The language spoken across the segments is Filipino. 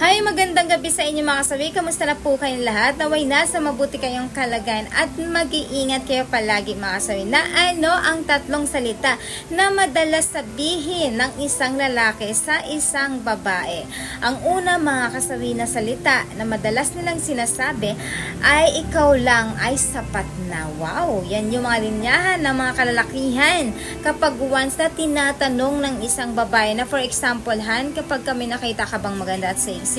Hi, magandang gabi sa inyo mga kasawi. Kamusta na po kayong lahat? Naway nasa mabuti kayong kalagayan at mag-iingat kayo palagi mga kasawi. Na ano ang tatlong salita na madalas sabihin ng isang lalaki sa isang babae? Ang una mga kasawi na salita na madalas nilang sinasabi ay ikaw lang ay sapat na. Wow! Yan yung mga linyahan ng mga kalalakihan kapag once na tinatanong ng isang babae na for example, Han, kapag kami nakita ka bang maganda at sexy,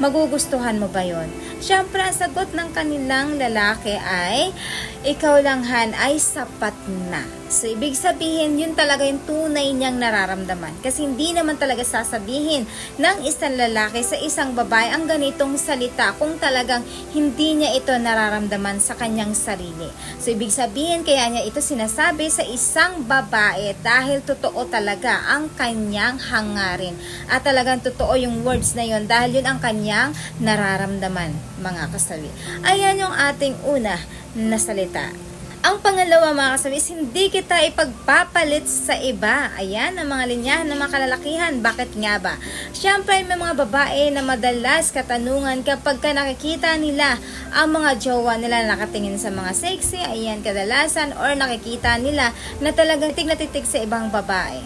magugustuhan mo ba yon? Siyempre, ang sagot ng kanilang lalaki ay, ikaw lang, Han, ay sapat na. So, ibig sabihin, yun talaga yung tunay niyang nararamdaman. Kasi hindi naman talaga sasabihin ng isang lalaki sa isang babae ang ganitong salita kung talagang hindi niya ito nararamdaman sa kanyang sarili. So, ibig sabihin, kaya niya ito sinasabi sa isang babae dahil totoo talaga ang kanyang hangarin. At talagang totoo yung words na yon dahil yun ang kanyang nararamdaman, mga kasawi. Ayan yung ating una na salita. Ang pangalawa mga kasawi is hindi kita ipagpapalit sa iba. Ayan ang mga linyahan ng mga kalalakihan. Bakit nga ba? Siyempre may mga babae na madalas katanungan kapag ka nakikita nila ang mga jowa nila na nakatingin sa mga sexy, ayan kadalasan, or nakikita nila na talagang titig sa ibang babae.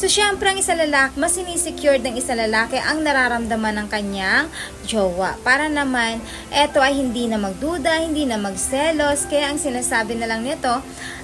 So, syempre, ang isang lalaki, mas sinisecure ng isang lalaki ang nararamdaman ng kanyang jowa. Para naman, eto ay hindi na magduda, hindi na magselos. Kaya ang sinasabi na lang nito,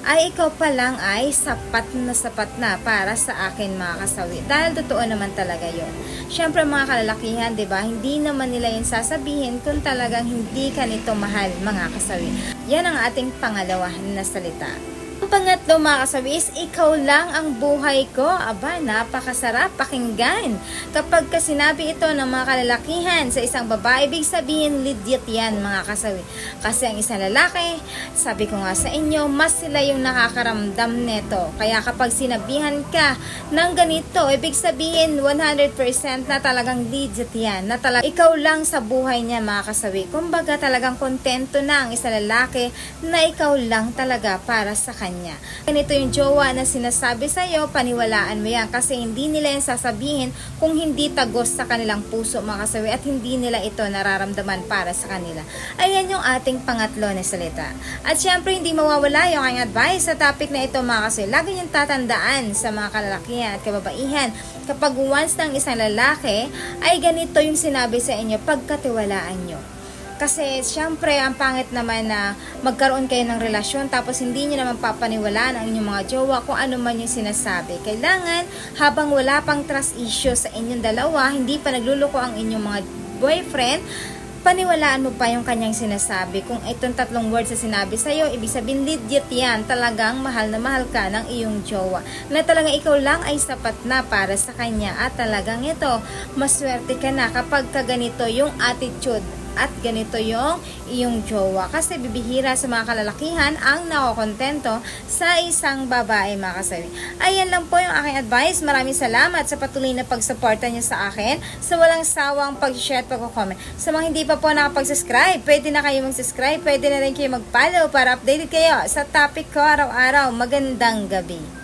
ay ikaw pa lang ay sapat na sapat na para sa akin mga kasawi. Dahil totoo naman talaga yon. Syempre, mga kalalakihan, di ba, hindi naman nila yung sasabihin kung talagang hindi ka nito mahal, mga kasawi. Yan ang ating pangalawa na salita. Ang pangatlo mga kasawi is ikaw lang ang buhay ko. Aba, napakasarap pakinggan. Kapag ka sinabi ito ng mga kalalakihan sa isang babae, ibig sabihin legit yan mga kasawi. Kasi ang isang lalaki, sabi ko nga sa inyo, mas sila yung nakakaramdam neto. Kaya kapag sinabihan ka ng ganito, ibig sabihin 100% na talagang legit yan. Na talagang ikaw lang sa buhay niya mga kasawi. Kumbaga talagang kontento na ang isang lalaki na ikaw lang talaga para sa kanya. Ganito yung jowa na sinasabi sa'yo, paniwalaan mo yan kasi hindi nila yan sasabihin kung hindi tagos sa kanilang puso mga kasawi at hindi nila ito nararamdaman para sa kanila. Ayan yung ating pangatlo na salita. At syempre hindi mawawala yung aking advice sa topic na ito mga kasawi. Lagi niyong tatandaan sa mga kalalakihan at kababaihan kapag once ng isang lalaki ay ganito yung sinabi sa inyo, pagkatiwalaan nyo. Kasi syempre, ang pangit naman na magkaroon kayo ng relasyon tapos hindi nyo naman papaniwalaan ang inyong mga jowa kung ano man yung sinasabi. Kailangan, habang wala pang trust issue sa inyong dalawa, hindi pa nagluluko ang inyong mga boyfriend, paniwalaan mo pa yung kanyang sinasabi. Kung itong tatlong words na sinabi sa'yo, ibig sabihin legit yan. Talagang mahal na mahal ka ng iyong jowa. Na talagang ikaw lang ay sapat na para sa kanya. At talagang ito, maswerte ka na kapag ka ganito yung attitude at ganito yung iyong jowa. Kasi bibihira sa mga kalalakihan ang nakokontento sa isang babae mga kasawi. Ayan lang po yung aking advice. Maraming salamat sa patuloy na pagsuporta niyo sa akin sa walang sawang pag-share at pag-comment. Sa mga hindi pa po nakapag-subscribe, pwede na kayo mag-subscribe, pwede na rin kayo mag-follow para updated kayo sa topic ko araw-araw. Magandang gabi.